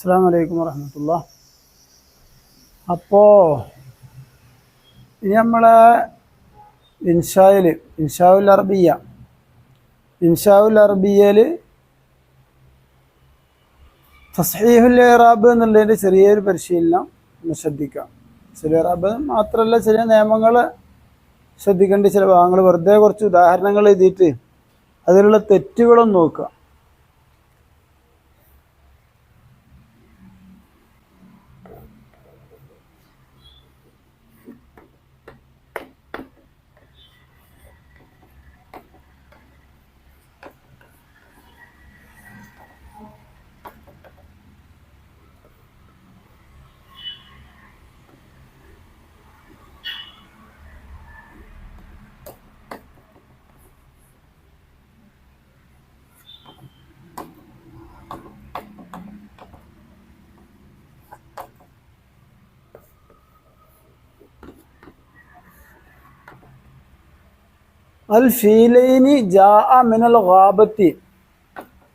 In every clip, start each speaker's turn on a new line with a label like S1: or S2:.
S1: അസ്സാം വലൈക്കും വറഹമത്തുള്ള. അപ്പോൾ ഇനി നമ്മളെ ഇൻഷായിൽ ഇൻഷാവുൽ അറബിയ. ഇൻഷാവുൽ അറബിയയിൽ തസ്ഹീഹുൽ ഇറാബ് എന്നുള്ളതിന്റെ ചെറിയൊരു പരിശീലനം ഒന്ന് ശ്രദ്ധിക്കാം. ചില ഇറാബ് മാത്രമല്ല ചെറിയ നിയമങ്ങൾ ശ്രദ്ധിക്കേണ്ട ചില ഭാഗങ്ങൾ. വെറുതെ കുറച്ച് ഉദാഹരണങ്ങൾ എഴുതിയിട്ട് അതിലുള്ള തെറ്റുകളൊന്നും നോക്കുക.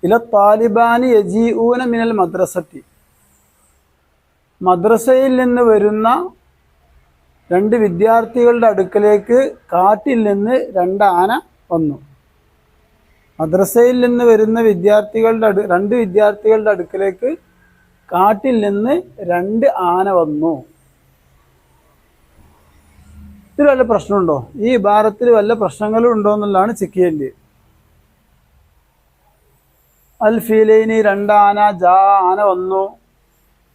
S1: ഇല യജീഊന മിനൽ മദ്രസത്തി. മദ്രസയിൽ നിന്ന് വരുന്ന രണ്ട് വിദ്യാർത്ഥികളുടെ അടുക്കലേക്ക് കാട്ടിൽ നിന്ന് രണ്ട് ആന വന്നു. മദ്രസയിൽ നിന്ന് വരുന്ന വിദ്യാർത്ഥികളുടെ രണ്ട് വിദ്യാർത്ഥികളുടെ അടുക്കലേക്ക് കാട്ടിൽ നിന്ന് രണ്ട് ആന വന്നു. ഇതിൽ വല്ല പ്രശ്നമുണ്ടോ? ഈ ഭാരത്തിൽ വല്ല പ്രശ്നങ്ങളും ഉണ്ടോ എന്നുള്ളതാണ് ചെക്ക് ചെയ്യേണ്ടത്. അൽ ഫീലൈനി രണ്ടാന ജാ ആന വന്നു.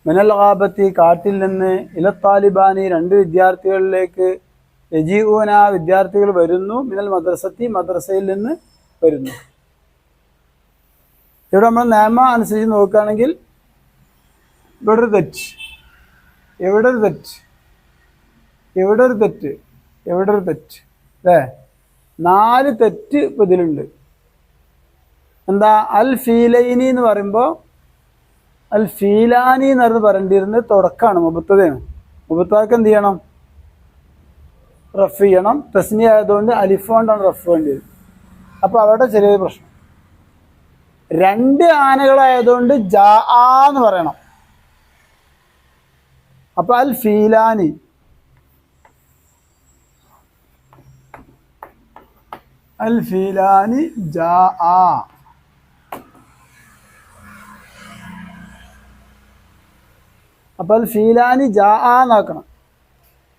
S1: മിനൽ ഖാബത്തി കാട്ടിൽ നിന്ന് ഇലത്താലിബാനി രണ്ട് വിദ്യാർത്ഥികളിലേക്ക് രജീവന വിദ്യാർത്ഥികൾ വരുന്നു. മിനൽ മദ്രസത്തി മദ്രസയിൽ നിന്ന് വരുന്നു. ഇവിടെ നമ്മൾ നിയമം അനുസരിച്ച് നോക്കുകയാണെങ്കിൽ ഇവിടെ ഒരു തെറ്റ്. എവിടെ ഒരു തെറ്റ്. എവിടെ ഒരു തെറ്റ്. എവിടെ ഒരു തെറ്റ്? അല്ലേ നാല് തെറ്റ് ഇപ്പം ഇതിലുണ്ട്. എന്താ? അൽ ഫീലൈനി എന്ന് പറയുമ്പോൾ അൽ ഫീലാനി എന്ന് പറഞ്ഞ് പറയേണ്ടിയിരുന്നത് തുടക്കമാണ് മുബത്തതയാണ് മുബത്താക്ക് എന്ത് ചെയ്യണം? റഫ് ചെയ്യണം. തസ്നി ആയതുകൊണ്ട് അലിഫ് കൊണ്ടാണ് റഫ് വരുന്നത് അപ്പോൾ അവിടെ ചെറിയൊരു പ്രശ്നം. രണ്ട് ആനകളായതുകൊണ്ട് ജാ എന്ന് പറയണം. അപ്പൊ അൽ ഫീലാനി അൽ ഫീലാനി ജാ അപ്പൊ അൽ ഫീലാനി ജാ എന്നാക്കണം.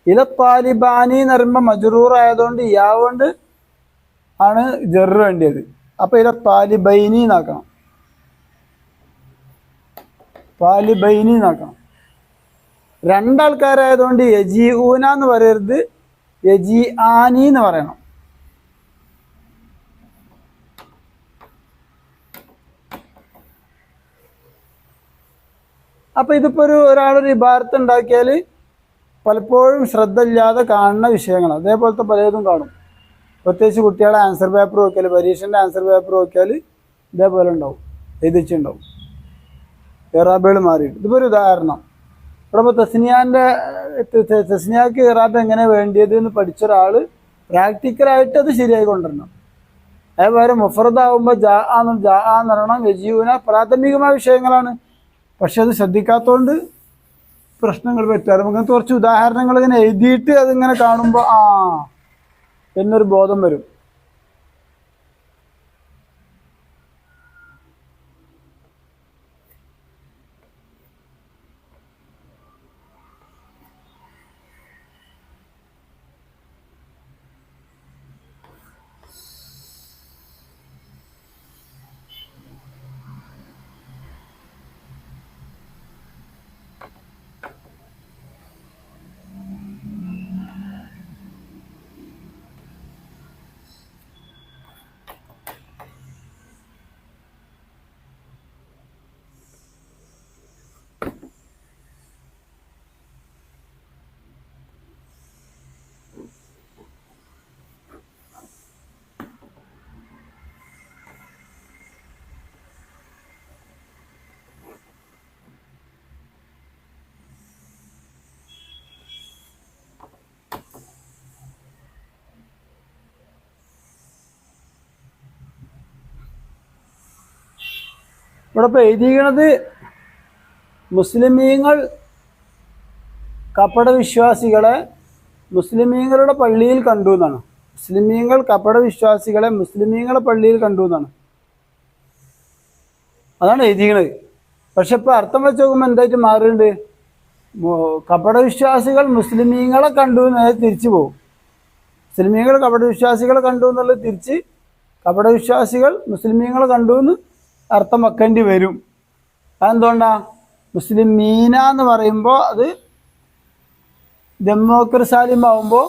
S1: ഇല താലിബാനി എന്ന് പറയുമ്പോൾ മജറൂർ ആയതുകൊണ്ട് യാവുകൊണ്ട് ആണ് ജെറ് വേണ്ടിയത്. അപ്പൊ ഇല താലിബൈനി എന്നാക്കണം. താലിബൈനി എന്നാക്കണം. രണ്ടാൾക്കാരായതുകൊണ്ട് യജി ഊന എന്ന് പറയരുത്. യജി ആനി എന്ന് പറയണം. അപ്പൊ ഇതിപ്പോ ഒരു ഒരാളൊരു ഇബാർത്ത് ഉണ്ടാക്കിയാൽ പലപ്പോഴും ശ്രദ്ധ ഇല്ലാതെ കാണുന്ന വിഷയങ്ങൾ അതേപോലത്തെ പലതും കാണും. പ്രത്യേകിച്ച് കുട്ടികളെ ആൻസർ പേപ്പർ നോക്കിയാൽ പരീക്ഷന്റെ ആൻസർ പേപ്പർ നോക്കിയാൽ ഇതേപോലെ ഉണ്ടാവും. എഴുതിച്ചുണ്ടാവും ഇറാബുകൾ മാറിയിട്ട് ഇതിപ്പോ ഒരു ഉദാഹരണം. ഇവിടെ ഇപ്പോൾ തസ്നിയാന്റെ തസ്നിയാക്ക് ഇറാബ് എങ്ങനെ വേണ്ടിയത് എന്ന് പഠിച്ച ഒരാൾ പ്രാക്ടിക്കലായിട്ട് അത് ശരിയായി കൊണ്ടുവരണം. അതേപോലെ മുഫറദാവുമ്പോൾ ജാ എന്ന് ജാ എന്ന് പറയണം. യജീവന പ്രാഥമികമായ വിഷയങ്ങളാണ്. പക്ഷെ അത് ശ്രദ്ധിക്കാത്തതുകൊണ്ട് പ്രശ്നങ്ങൾ പറ്റാറ്. നമുക്ക് കുറച്ച് ഉദാഹരണങ്ങൾ ഇങ്ങനെ എഴുതിയിട്ട് അതിങ്ങനെ കാണുമ്പോൾ ആ എന്നൊരു ബോധം വരും. ഇവിടെ ഇപ്പോൾ എഴുതിയിരിക്കണത് മുസ്ലിമീങ്ങൾ കപട വിശ്വാസികളെ മുസ്ലിമീങ്ങളുടെ പള്ളിയിൽ കണ്ടു എന്നാണ്. മുസ്ലിമീങ്ങൾ കപട വിശ്വാസികളെ മുസ്ലിമീങ്ങളുടെ പള്ളിയിൽ കണ്ടു എന്നാണ്. അതാണ് എഴുതിയിരിക്കണത്. പക്ഷെ ഇപ്പോൾ അർത്ഥം വെച്ച് നോക്കുമ്പോൾ എന്തായിട്ട് മാറിയിട്ടുണ്ട് കപട വിശ്വാസികൾ മുസ്ലിമീങ്ങളെ കണ്ടു എന്ന് തിരിച്ചു പോകും. മുസ്ലിമീങ്ങൾ കപട വിശ്വാസികളെ കണ്ടു എന്നുള്ളത് തിരിച്ച് കപട വിശ്വാസികൾ മുസ്ലിമീങ്ങളെ കണ്ടു എന്ന് അർത്ഥം വെക്കേണ്ടി വരും. അതെന്തുകൊണ്ടാ? മുസ്ലിം മീന എന്ന് പറയുമ്പോൾ അത് ഡെമോക്രസാലിം സാലിം ആവുമ്പോൾ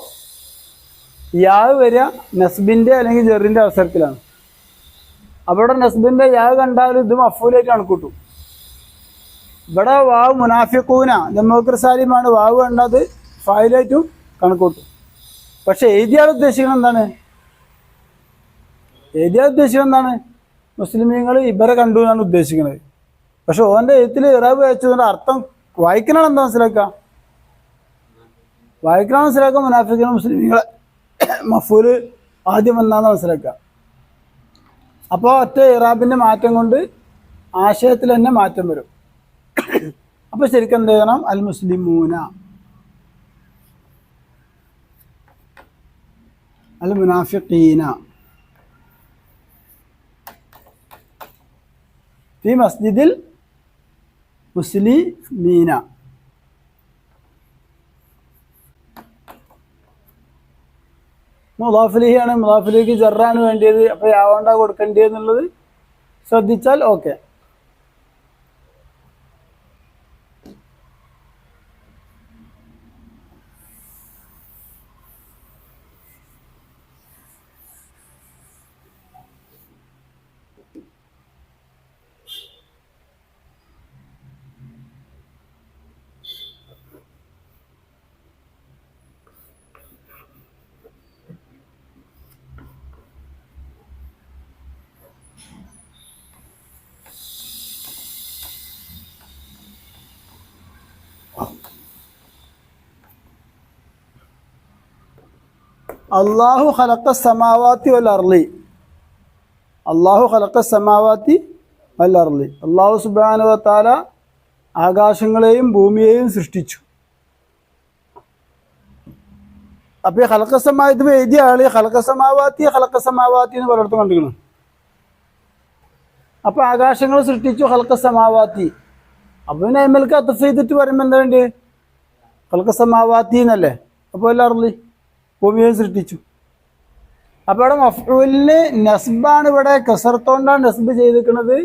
S1: യാവ് വരിക നസ്ബിന്റെ അല്ലെങ്കിൽ ജെറിന്റെ അവസരത്തിലാണ്. അവിടെ നസ്ബിന്റെ യാവ് കണ്ടാൽ ഇത് മഫൂലായിട്ട് കണക്കൂട്ടും ഇവിടെ വാവ് മുനാഫിക്കൂന ഡെമോക്രസാലിമാണ് സാലിമാണ് വാവ് കണ്ടത് ഫായിലായിട്ടും കണക്കൂട്ടും പക്ഷെ എഴുതിയാൽ ഉദ്ദേശിക്കുന്നത് എന്താണ്? എഴുതിയാൽ ഉദ്ദേശിക്കുന്നത് എന്താണ്? മുസ്ലിമീങ്ങൾ ഇവരെ കണ്ടു എന്നാണ് ഉദ്ദേശിക്കുന്നത് പക്ഷെ ഓന്റെ എഴുത്തിൽ ഇറാബ് വെച്ചതിന്റെ അർത്ഥം വായിക്കണം എന്താ മനസ്സിലാക്കുക? വായിക്കണം മനസ്സിലാക്കുക മുനാഫിക്കുന്ന മുസ്ലിമീങ്ങളെ മഫൂൽ ആദ്യം വന്നാന്ന് മനസ്സിലാക്കുക. അപ്പോൾ ഒറ്റ ഇറാബിന്റെ മാറ്റം കൊണ്ട് ആശയത്തിൽ തന്നെ മാറ്റം വരും. അപ്പോൾ ശരിക്കും എന്ത് ചെയ്യണം? അൽ മുസ്ലിമൂന അൽ മുനാഫിഖീന ഫി മസ്ജിദിൽ മുസ്ലിമീന. മുലാഫിലിയാണ് മുലാഫിലേക്ക് ജറാണ് വേണ്ടിയത്. അപ്പോൾ യാവണ്ട കൊടുക്കേണ്ടത് എന്നുള്ളത് ശ്രദ്ധിച്ചാൽ ഓക്കെ. അള്ളാഹു ഹലക്ക സമാവാത്തി വൽ അർലി അള്ളാഹു ഹലക്ക സമാവാത്തി വൽ അർലി അള്ളാഹു സുബാനുവത്താല ആകാശങ്ങളെയും ഭൂമിയെയും സൃഷ്ടിച്ചു. അപ്പൊ ഈ ഹലക്ക ഇത് എഴുതിയ ആൾ ഹലക്ക സമാവാത്തി ഹലക്ക സമാവാത്തി എന്ന് പലയിടത്തും കണ്ടിരിക്കണം അപ്പൊ ആകാശങ്ങൾ സൃഷ്ടിച്ചു ഹലക്ക സമാവാത്തി. അപ്പൊ പിന്നെ കെ അത്തഫ് ചെയ്തിട്ട് പറയുമ്പോൾ എന്താ വേണ്ടി ഹലക്ക സമാവാത്തി എന്നല്ലേ? അപ്പോൾ എല്ലാറിൽ ഭൂമിയെ സൃഷ്ടിച്ചു. അപ്പോൾ ഇവിടെ മഫ്റൂലിന് നസ്ബാണ് ഇവിടെ കസർത്തോണ്ടാണ് നസ്ബ് ചെയ്തിരിക്കുന്നത്.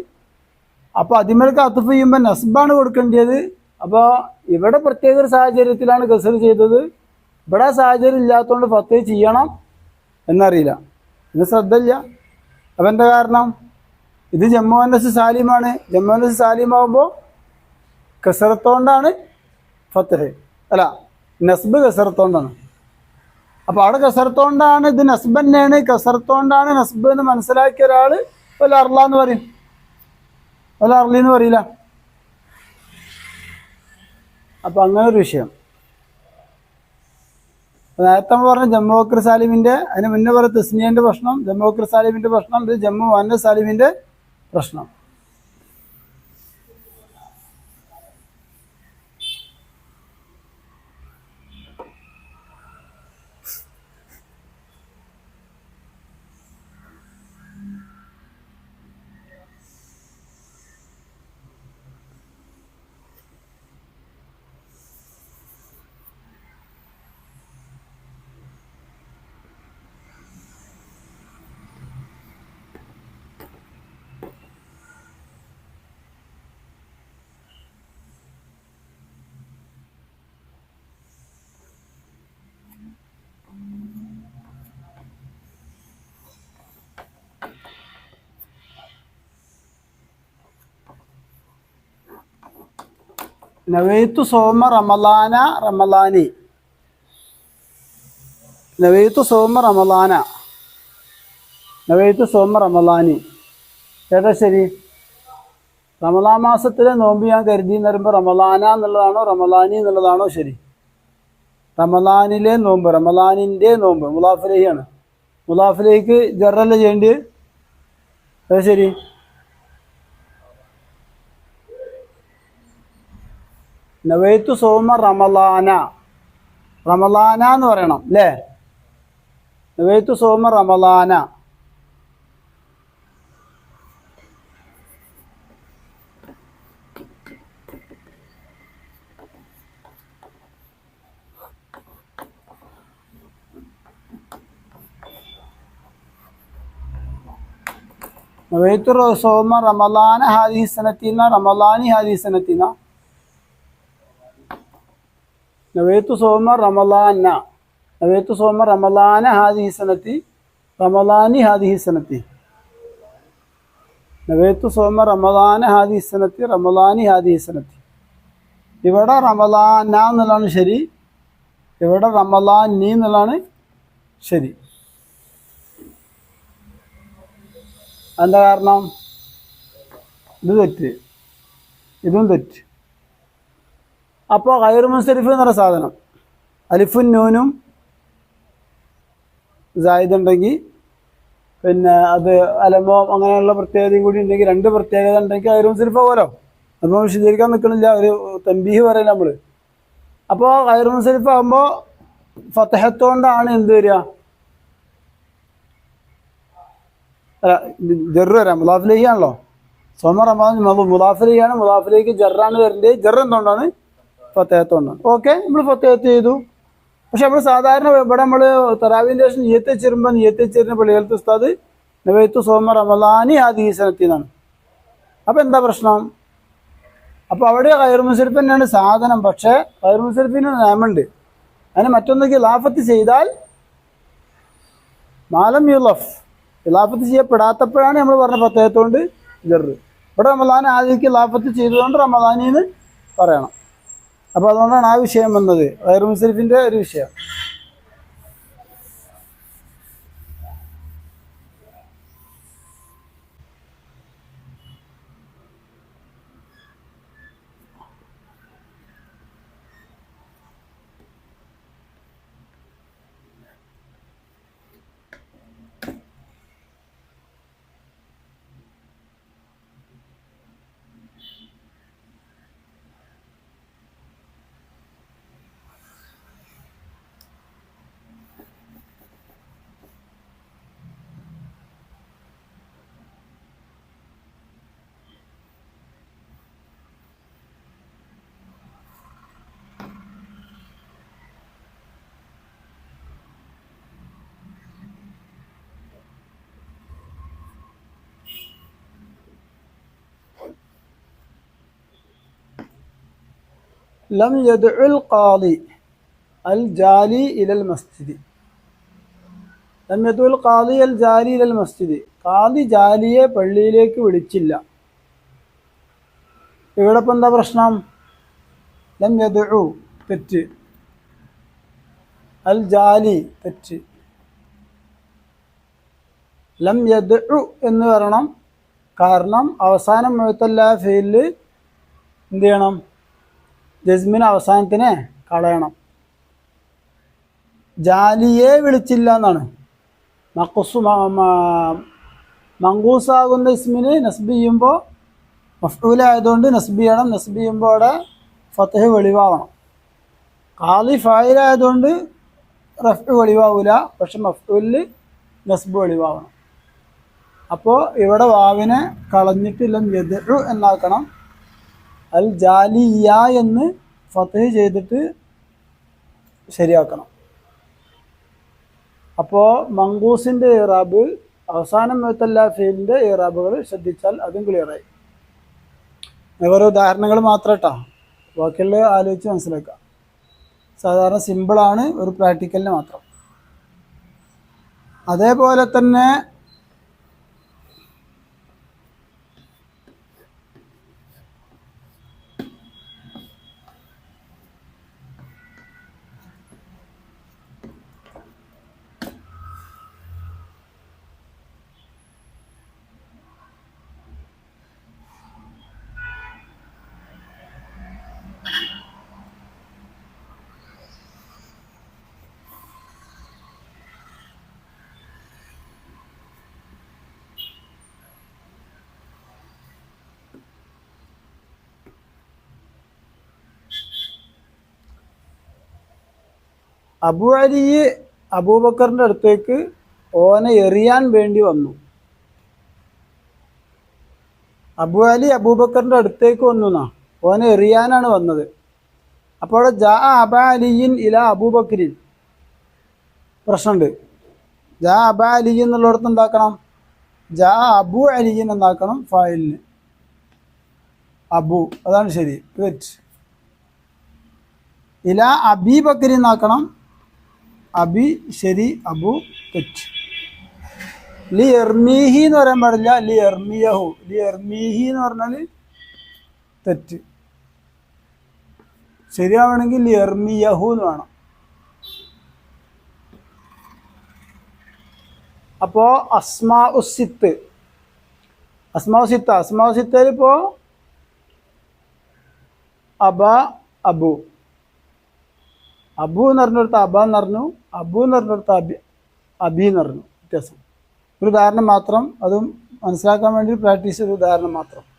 S1: അപ്പോൾ അതിമേൽക്ക് അത്തുഫ് ചെയ്യുമ്പോൾ നസ്ബാണ് കൊടുക്കേണ്ടത് അപ്പോൾ ഇവിടെ പ്രത്യേക ഒരു സാഹചര്യത്തിലാണ് കസർ ചെയ്തത്. ഇവിടെ സാഹചര്യം ഇല്ലാത്തതുകൊണ്ട് ഫത്ത് ചെയ്യണം എന്നറിയില്ല. ഇത് ശ്രദ്ധയില്ല. അപ്പം എന്താ കാരണം? ഇത് ജമ്മു അനസ് സാലിമാണ്. ജമ്മു അനസ് സാലിമാകുമ്പോൾ കസറത്തോണ്ടാണ് ഫത്തഹ് അല്ല നസ്ബ് കസറത്തോണ്ടാണ് അപ്പോൾ അവിടെ കസർത്തോണ്ടാണ് ഇത് നസ്ബ് തന്നെയാണ്. കസർത്തോണ്ടാണ് നസ്ബ് എന്ന് മനസ്സിലാക്കിയ ഒരാൾ വല്ല അർല എന്ന് പറയും. വല്ല അർലി എന്ന് പറയില്ല. അപ്പം അങ്ങനെ ഒരു വിഷയം. നേരത്തെ നമ്മൾ പറഞ്ഞ ജമ്മു അക്ര സാലിമിന്റെ അതിന് മുന്നേ പറഞ്ഞ തിസ്നിയന്റെ പ്രശ്നം ജമ്മു അക്ര സാലിമിന്റെ പ്രശ്നം ഇത് ജമ്മു വന്ന സാലിമിന്റെ പ്രശ്നം. നവൈത്തു സോമ റമലാന റമലാനി. നവൈത്തു സോമ റമലാന. നവൈത്തു സോമ റമലാനി. ഏതാ ശരി? റമലാ മാസത്തിലെ നോമ്പ് ഞാൻ കരുതി എന്ന് പറയുമ്പോൾ റമലാന എന്നുള്ളതാണോ റമലാനി എന്നുള്ളതാണോ ശരി? റമലാനിലെ നോമ്പ് റമലാനിന്റെ നോമ്പ് മുലാഫിലേക്കാണ് മുലാഫിലേക്ക് ജറല്ല ചെയ്യേണ്ടത്? അത് ശരി. നവൈത്തു സോമ റമലാന. റമലാന എന്ന് പറയണം അല്ലേ നവൈത്തു സോമ റമലാന. നവൈത്തു സോമ റമലാന ഹാദി സനത്തിന റമലാനി ഹാദി നവേത്തു സോമ റമലാന. നവേത്തു സോമ റമലാന ഹാദിഹി സനത്തി റമലാനി ഹാദിഹി സനത്തി നവേത്തു സോമ റമലാന ഹാദിഹി സനത്തി റമലാനി ഹാദിഹി സനത്തി ഇവിടെ റമലാന എന്നുള്ളതാണ് ശരി. ഇവിടെ റമലാനി എന്നുള്ളതാണ് ശരി. എന്താ കാരണം? ഇത് തെറ്റ്. ഇതും തെറ്റ്. അപ്പോൾ കയർ മുൻസരിഫ് എന്ന് പറഞ്ഞ സാധനം. അലിഫുൻ നൂനും ഉണ്ടെങ്കിൽ പിന്നെ അത് അലമോ അങ്ങനെയുള്ള പ്രത്യേകതയും കൂടി ഉണ്ടെങ്കിൽ രണ്ട് പ്രത്യേകത ഉണ്ടെങ്കിൽ കയർ മുൻസരിഫ് പോലോ നമ്മൾ വിശദീകരിക്കാൻ നിൽക്കണില്ല ഒരു തമ്പീഹ് പറയില്ല നമ്മൾ അപ്പോൾ കയർ മുൻസരിഫ് ആകുമ്പോൾ ഫത്തഹത്തോണ്ടാണ് എന്ത് വരിക? ജെറ് വരാം. മുലാഫിലേക്ക് ആണല്ലോ സോമ റമാൻ മുലാഫിലേക്കാണ് മുലാഫിലേക്ക് ജെറാണ് വരേണ്ടത്. ജറ് എന്തുകൊണ്ടാണ്? ഫത്തേഹത്തോണ്ടാണ് ഓക്കെ നമ്മൾ ഫത്തേഹത്ത് ചെയ്തു. പക്ഷെ നമ്മൾ സാധാരണ ഇവിടെ നമ്മൾ തറാവിന്റെ ശേഷം നിയത്ത് വെച്ചിരുന്ന പള്ളികൾക്ക് ഉസ്താദ് നവൈത്തു സോമ റമലാനി ദീസനത്തിൽ നിന്നാണ് അപ്പോൾ എന്താ പ്രശ്നം? അപ്പോൾ അവിടെ കയർ മുസരിഫ് തന്നെയാണ് സാധനം. പക്ഷേ കയർ മുസരിഫിന് നിയമമുണ്ട്. അതിന് മറ്റൊന്നൊക്കെ ലാഫത്ത് ചെയ്താൽ മാലം യുലഫ്. ഖിലാഫത്ത് ചെയ്യപ്പെടാത്തപ്പോഴാണ് നമ്മൾ പറഞ്ഞ പ്രത്യേകത്തോണ്ട് ഇവിടെ റമദാൻ ആദ്യക്ക് ലാഫത്ത് ചെയ്തതുകൊണ്ട് റമദാനിന്ന് പറയണം. അപ്പോൾ അതുകൊണ്ടാണ് ആ വിഷയം വന്നത്. മുസരിഫിന്റെ ഒരു വിഷയം. ലം യദ്ഉൽ ഖാദി അൽ ജാലി ഇലൽ മസ്ജിദ്. ലം യദ്ഉൽ ഖാദി അൽ ജാലി ഇലൽ മസ്ജിദ്. ഖാദി ജാലിയെ പള്ളിയിലേക്ക് വിളിച്ചില്ല. ഇവിടെ ഇപ്പം എന്താ പ്രശ്നം? ലം യദ്ഉ തെറ്റ്. അൽ ജാലി തെറ്റ്. ലം യദ്ഉ എന്ന് പറയണം കാരണം അവസാനം മുഴത്തല്ല ഫെയിലിൽ എന്ത് ചെയ്യണം? ജസ്മിന് അവസാനത്തിനെ കളയണം. ജാലിയെ വിളിച്ചില്ല എന്നാണ്. മക്കുസു മങ്കൂസാകുന്ന ഇസ്മിന് നസ്ബി ചെയ്യുമ്പോൾ മഫ്ഊലായതുകൊണ്ട് നസ്ബി ചെയ്യണം. നസ്ബി ചെയ്യുമ്പോൾ അവിടെ ഫത്തഹ് വെളിവാകണം കാലി ഫായിലായതുകൊണ്ട് റഫ് വെളിവാവില്ല പക്ഷെ മഫ്ഊലിൽ നസ്ബ് വെളിവാകണം അപ്പോൾ ഇവിടെ വാവിനെ കളഞ്ഞിട്ടില്ല. എന്നാക്കണം. അൽ ജാലിയ എന്ന് ഫത്തഹ് ചെയ്തിട്ട് ശരിയാക്കണം. അപ്പോൾ മങ്കൂസിന്റെ ഇറാബ് അവസാനം മെത്തല്ല ഫീലിന്റെ ഇറാബുകൾ ശ്രദ്ധിച്ചാൽ അതും ക്ലിയറായി ഓരോ ഉദാഹരണങ്ങൾ മാത്രം കേട്ടോ ബാക്കിയുള്ള ആലോചിച്ച് മനസ്സിലാക്കാം സാധാരണ സിമ്പിളാണ് ഒരു പ്രാക്ടിക്കലിന് മാത്രം. അതേപോലെ തന്നെ അബു അലി അബൂബക്കറിന്റെ അടുത്തേക്ക് ഓനെ എറിയാൻ വേണ്ടി വന്നു. അബു അലി അബൂബക്കറിന്റെ അടുത്തേക്ക് വന്നു എന്നാ ഓനെ എറിയാനാണ് വന്നത്. അപ്പോൾ അവിടെ ജാ അബ അലിയിൻ ഇല അബൂബക്കരിൻ പ്രശ്നമുണ്ട് ജാ അബ അലി എന്നുള്ളിടത്ത് എന്താക്കണം? ജാ അബു അലിയിൻ എന്താക്കണം? ഫായിലിന്. അബു. അതാണ് ശരി. തെറ്റ് ഇല അബീബക്കരി എന്നാക്കണം? അബി ശരി അബു തെറ്റ്. ലി എർമീഹി എന്ന് പറയാൻ പാടില്ല. ലി എർമിയഹു ലി എർമീഹി എന്ന് പറഞ്ഞാൽ തെറ്റ്. ശരിയാവണമെങ്കിൽ ലി എർമിയഹു എന്ന് വേണം. അപ്പോ അസ്മാ ഉസിത്ത് അസ്മാ ഉസിത്ത അസ്മാ അബ അബു. അബു എന്ന് പറഞ്ഞിടത്ത് അബ എന്ന് പറഞ്ഞു അബു എന്ന് പറഞ്ഞിടത്ത് അബി അബി എന്ന് പറഞ്ഞു. വ്യത്യാസം. ഒരു ഉദാഹരണം മാത്രം അതും മനസ്സിലാക്കാൻ വേണ്ടി പ്രാക്ടീസ് ചെയ്ത ഉദാഹരണം മാത്രം.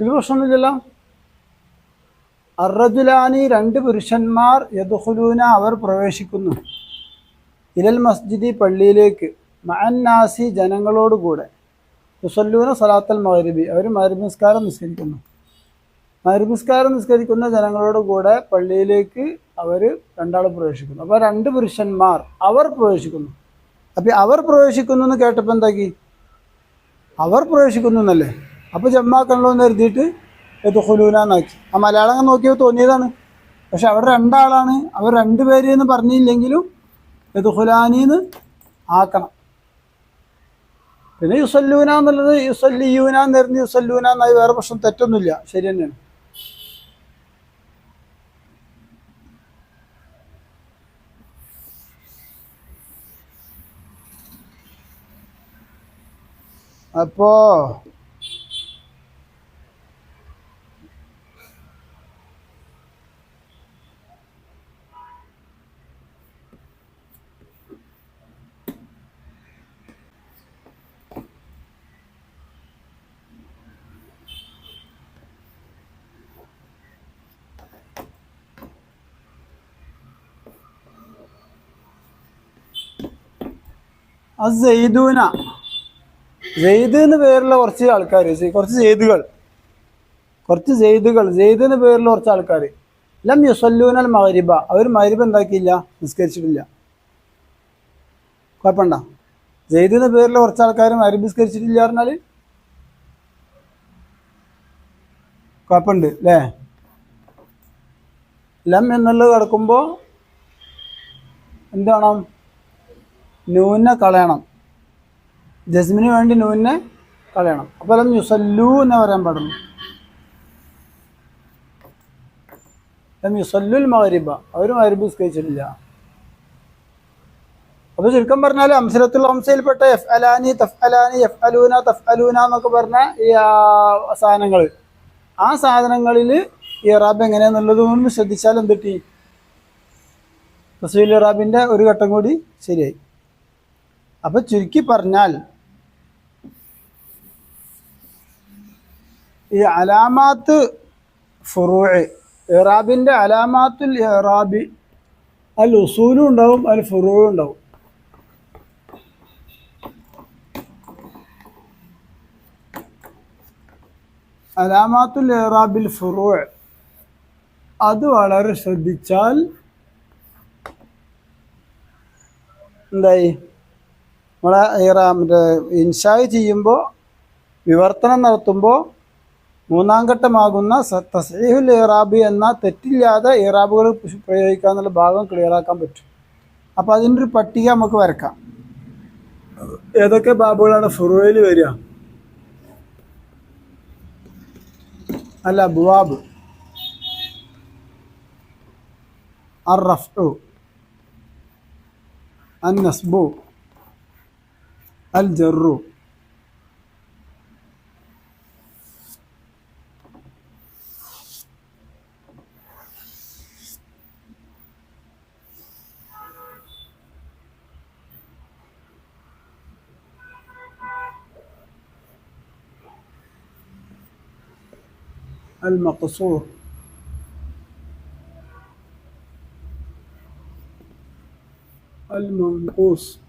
S1: ഇത് പ്രശ്നമൊന്നുമില്ലല്ലോ. അറജുലാനി രണ്ട് പുരുഷന്മാർ യദുഹുലൂന അവർ പ്രവേശിക്കുന്നു. ഇലൽ മസ്ജിദി പള്ളിയിലേക്ക്. മഅന്നാസി ജനങ്ങളോടുകൂടെ. മുസല്ലൂന സലാത്തൽ മഹരിബി അവർ മഹരിബ് നിസ്കാരം നിസ്കരിക്കുന്നു. മഹരിബ് നിസ്കാരം നിസ്കരിക്കുന്ന ജനങ്ങളോടുകൂടെ പള്ളിയിലേക്ക് അവർ രണ്ടാൾ പ്രവേശിക്കുന്നു. അപ്പോൾ രണ്ട് പുരുഷന്മാർ അവർ പ്രവേശിക്കുന്നു. അപ്പം അവർ പ്രവേശിക്കുന്നു എന്ന് കേട്ടപ്പോൾ എന്താക്കി? അവർ പ്രവേശിക്കുന്നു എന്നല്ലേ? അപ്പോൾ ജമ്മാക്കണല്ലോ എന്ന് കരുതിയിട്ട് ഇത് ഹുലൂനാന്നാക്കി ആ മലയാളം നോക്കിയപ്പോൾ തോന്നിയതാണ്. പക്ഷെ അവിടെ രണ്ടാളാണ്. അവർ രണ്ടുപേര് എന്ന് പറഞ്ഞില്ലെങ്കിലും എത്തു ഹുലാനിന്ന് ആക്കണം. പിന്നെ യുസല്ലൂന എന്നുള്ളത് യുസല്ലിയൂന എന്നിരുന്ന് യുസല്ലൂന എന്നായി വേറെ പ്രശ്നം തെറ്റൊന്നുമില്ല. ശരി തന്നെയാണ്. അപ്പോ അസെയ്ദൂന സെയ്ദ് എന്ന് പേരുള്ള കുറച്ച് ആൾക്കാർ കുറച്ച് സെയ്ദുകൾ. കുറച്ച് സെയ്ദുകൾ. സെയ്ദ് എന്ന് പേരുള്ള കുറച്ച് ആൾക്കാർ ലം യുസല്ലൂനൽ മഹരിബ അവർ മഹരിബ എന്താക്കിയില്ല? നിസ്കരിച്ചിട്ടില്ല. കുഴപ്പമുണ്ട സെയ്ദ് എന്ന പേരിൽ കുറച്ച് ആൾക്കാർ മഹരിബ് നിസ്കരിച്ചിട്ടില്ല പറഞ്ഞാൽ കുഴപ്പമുണ്ട് അല്ലേ ലം എന്നുള്ളത് കിടക്കുമ്പോൾ എന്ത് വേണം? നൂനെ കളയണം. ജസ്മിന് വേണ്ടി നൂനെ കളയണം. അപ്പോൾ അതൊന്ന് യുസല്ലു എന്ന് പറയാൻ പാടുന്നു യുസല്ലുൽ മഹരിബ അവരും മകരിബ് നിസ്കരിച്ചിട്ടില്ല. അപ്പോൾ ചുരുക്കം പറഞ്ഞാൽ അംസരത്തുൽ ഹംസയിൽപ്പെട്ട എഫ് അലാനി തഫ് അലാനി എഫ് അലൂന തഫ് അലൂന എന്നൊക്കെ പറഞ്ഞ ഈ സാധനങ്ങൾ. ആ സാധനങ്ങളിൽ ഈ ഇറാബ് എങ്ങനെയാന്നുള്ളത് ഒന്ന് ശ്രദ്ധിച്ചാൽ എന്തിട്ടി? തസ്വീൽ ഇറാബിന്റെ ഒരു ഘട്ടം കൂടി ശരിയായി. അപ്പം ചുരുക്കി പറഞ്ഞാൽ ഈ അലാമാത്ത് ഫുറൂഴ് ഇറാബിന്റെ അലാമാത്തുൽ ഇറാബി അൽ ഉസൂലും ഉണ്ടാവും അൽ ഫുറൂഴും ഉണ്ടാവും. അലാമാത്തുൽ ഇറാബിൽ ഫുറൂഴ് അത് വളരെ ശ്രദ്ധിച്ചാൽ എന്തായി? നമ്മളെ ഈ മറ്റേ ഇൻഷായ് ചെയ്യുമ്പോൾ വിവർത്തനം നടത്തുമ്പോൾ മൂന്നാം ഘട്ടമാകുന്ന തസീഹുൽ ഇറാബ് എന്ന തെറ്റില്ലാതെ ഇറാബുകൾ പ്രയോഗിക്കുക എന്നുള്ള ഭാഗം ക്ലിയറാക്കാൻ പറ്റും. അപ്പോൾ അതിന്റെ ഒരു പട്ടിക നമുക്ക് വരക്കാം. ഏതൊക്കെ ബാബുകളാണ് ഫുറുവയിൽ വരിക? അല്ല ബുവാബ്. അർ റഫ്റ്റു അൻ നസ്ബു الجر. المقصور. المنقوص.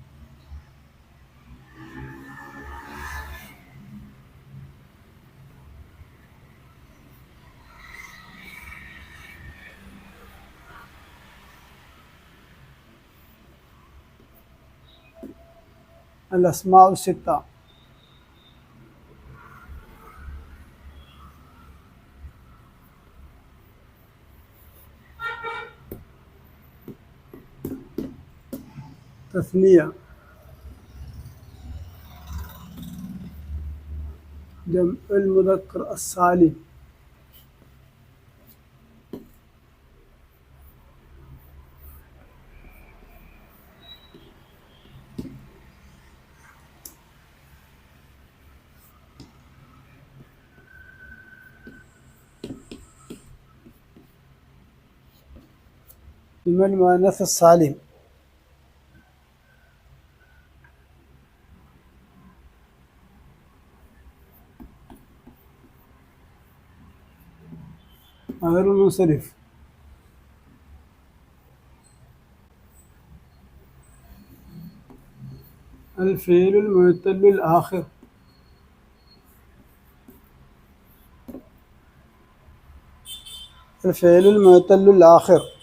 S1: الأسماء الستة. تثنية. جمع المذكر السالم. جمع المؤنث السالم غير المنصرف. الفيل المعتل الآخر. الفعل المعتل الآخر.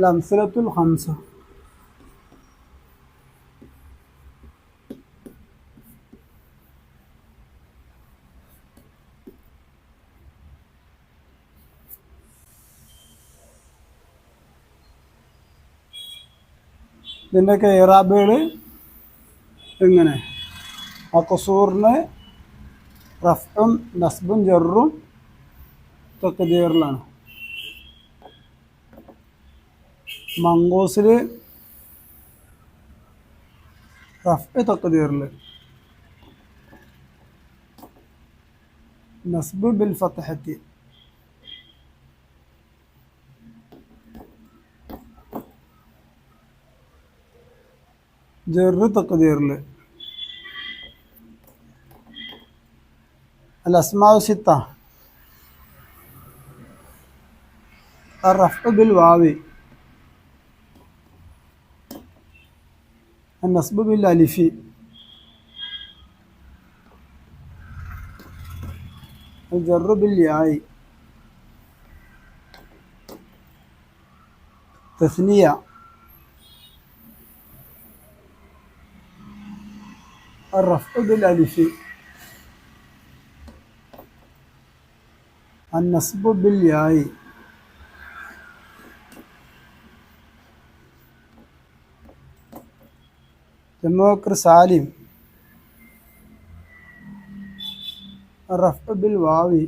S1: الأمثلة الخمسة ഇതിൻ്റെയൊക്കെ ഇറാബുകൾ എങ്ങനെ അക്കസൂറിന് റഫും നസ്ബും ജെറും തക്കദീറിലാണ് മങ്കോസിൽ റഫ് തക്കദീറിൽ നസ്ബ് ബിൽ ഫത്തഹത്തി ജറ് തക്കദീറിൽ الأسماء ستة الرفع بالواو النصب بالألف الجر بالياء تثنية. الرفع بالألف النصب بالياء جموكر سالم. الرفع بالواو.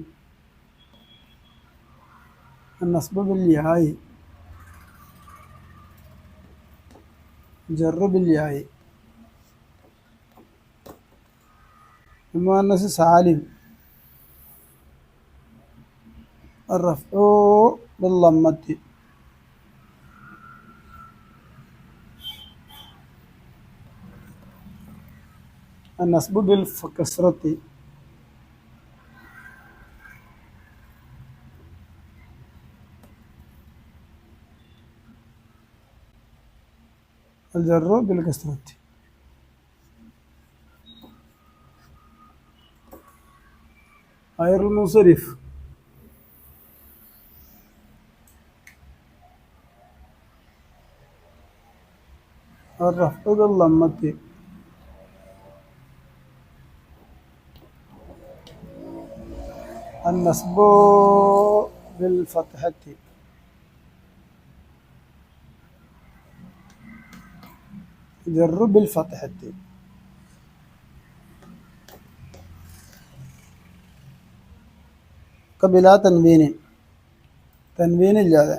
S1: النصب بالياء. جر بالياء. المؤنث سالم. الرفع بالضمة النصب بالكسرة الجر بالكسرة غير المنصرف. الرفع بالضمة النصب بالفتحة جر بالفتحة بلا تنوين تنوين ഇല്ലാതെ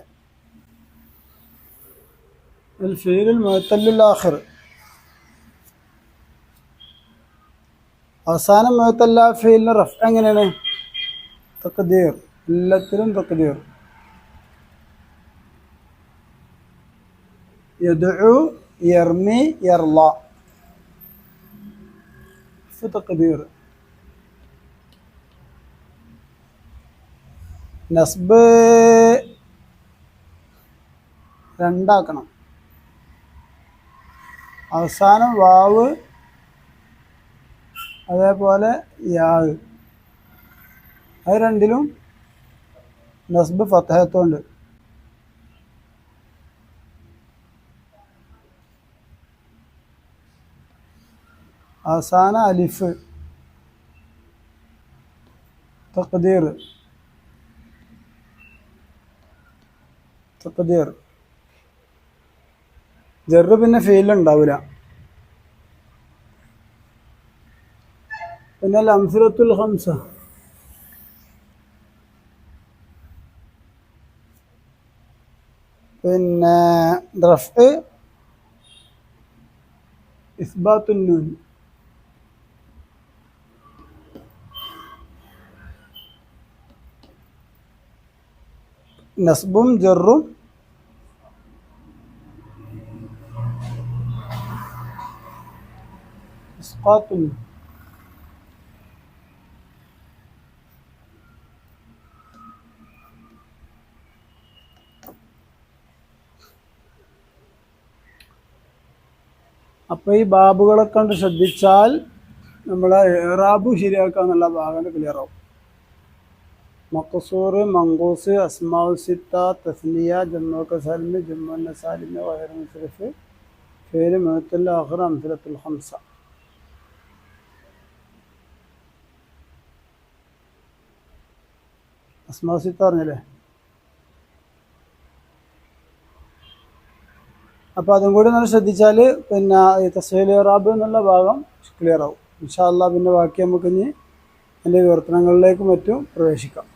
S1: الفعل المعتل الآخر അവസാനം മുഴത്തല്ല ഫീലിന് റഫ് എങ്ങനെയാണ് തക്കദീർ. എല്ലാത്തിലും തക്കദീർ. യദു യർമി തക്കദീർ. നസ്ബ് രണ്ടാക്കണം. അവസാനം വാവ് അതേപോലെ യാവ്. അത് രണ്ടിലും നസ്ബ് ഫത്തഹത്തുണ്ട് അവസാന അലിഫ്. തഖ്ദീർ. തഖ്ദീർ. ജെറ് പിന്നെ ഫെയിൽ ഉണ്ടാവില്ല പിന്നെ ലംസുലത്തുൽ ഹംസ പിന്നെ റഫ് ഇസ്ബാത്തുന്നൂൻ നസ്ബും ജറും ഇസ്ഖാത്തും അപ്പോൾ ഈ ബാബുകളെ കണ്ട് ശ്രദ്ധിച്ചാൽ നമ്മളെ ഏറാബു ശരിയാക്കാന്നുള്ള ഭാഗം ക്ലിയർ ആവും. മക്കസൂർ മങ്കൂസ് അസ്മാഉ സിത്ത തസ്നിയ ജമ്മു കസൽമി ജമ്മു സാലിമി വയർ മുസ്രിഫ് ഫേൽ മുഹത്തുൽ ആഖിർ അംസലത്തുൽ ഹംസ അസ്മാഉ സിത്ത അപ്പോൾ അതും കൂടി നമ്മൾ ശ്രദ്ധിച്ചാൽ പിന്നെ ഈ തസ്ഹീൽ റാബ് എന്നുള്ള ഭാഗം ക്ലിയർ ആവും. ഇൻഷാല്ല പിന്നെ ബാക്കി നമുക്ക് ഇനി എന്റെ വിവർത്തനങ്ങളിലേക്കും മറ്റും പ്രവേശിക്കാം.